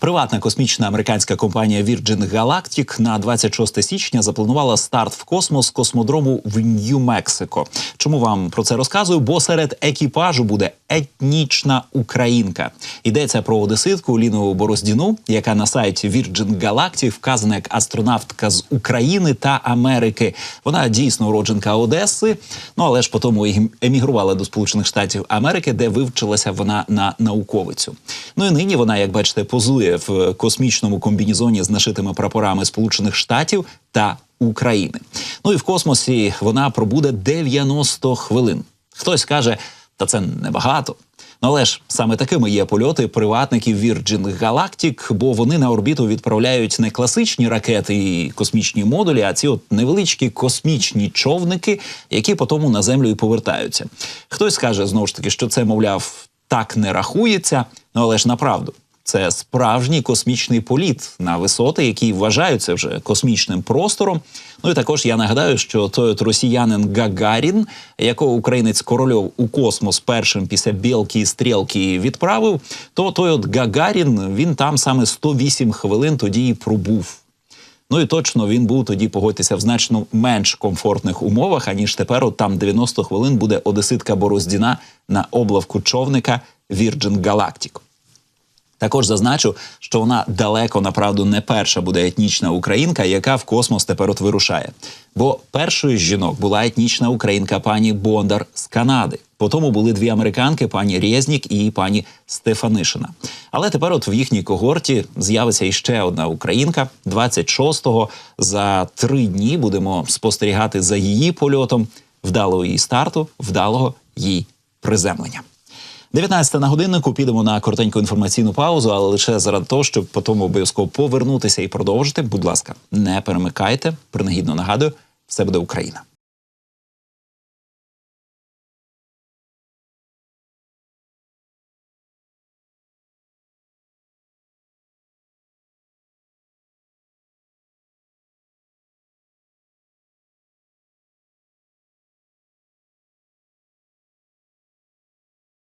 Приватна космічна американська компанія Virgin Galactic на 26 січня запланувала старт в космос космодрому в Нью-Мексико. Чому вам про це розказую? Бо серед екіпажу буде етнічна українка. Йдеться про одеситку Ліну Бороздіну, яка на сайті Virgin Galactic вказана як астронавтка з України та Америки. Вона дійсно уродженка Одеси. Ну але ж потім ем- емігрувала до Сполучених Штатів Америки, де вивчилася вона на науковицю. Ну і нині вона, як бачите, позує в космічному комбінізоні з нашитими прапорами Сполучених Штатів та України. Ну і в космосі вона пробуде 90 хвилин. Хтось каже, та це небагато. Ну, але ж саме такими є польоти приватників Virgin Galactic, бо вони на орбіту відправляють не класичні ракети і космічні модулі, а ці от невеличкі космічні човники, які потім на землю і повертаються. Хтось скаже знову ж таки, що це, мовляв, так не рахується. Ну але ж направду. Це справжній космічний політ на висоти, які вважаються вже космічним простором. Ну і також я нагадаю, що той от росіянин Гагарін, якого українець Корольов у космос першим після білки і стрілки відправив, то той от Гагарін він там саме 108 хвилин тоді і пробув. Ну і точно він був тоді, погодьтеся, в значно менш комфортних умовах, аніж тепер. От там 90 хвилин буде одеситка Бороздіна на облавку човника Virgin Galactic. Також зазначу, що вона далеко направду не перша буде етнічна українка, яка в космос тепер от вирушає. Бо першою з жінок була етнічна українка пані Бондар з Канади. Потім були дві американки: пані Резнік і пані Стефанишина. Але тепер, от в їхній когорті, з'явиться іще одна українка. 26-го за три дні будемо спостерігати за її польотом, вдалого її старту, вдалого її приземлення. 19 на годиннику підемо на коротеньку інформаційну паузу, але лише заради того, щоб потім обов'язково повернутися і продовжити. Будь ласка, не перемикайте. Принагідно нагадую, все буде Україна.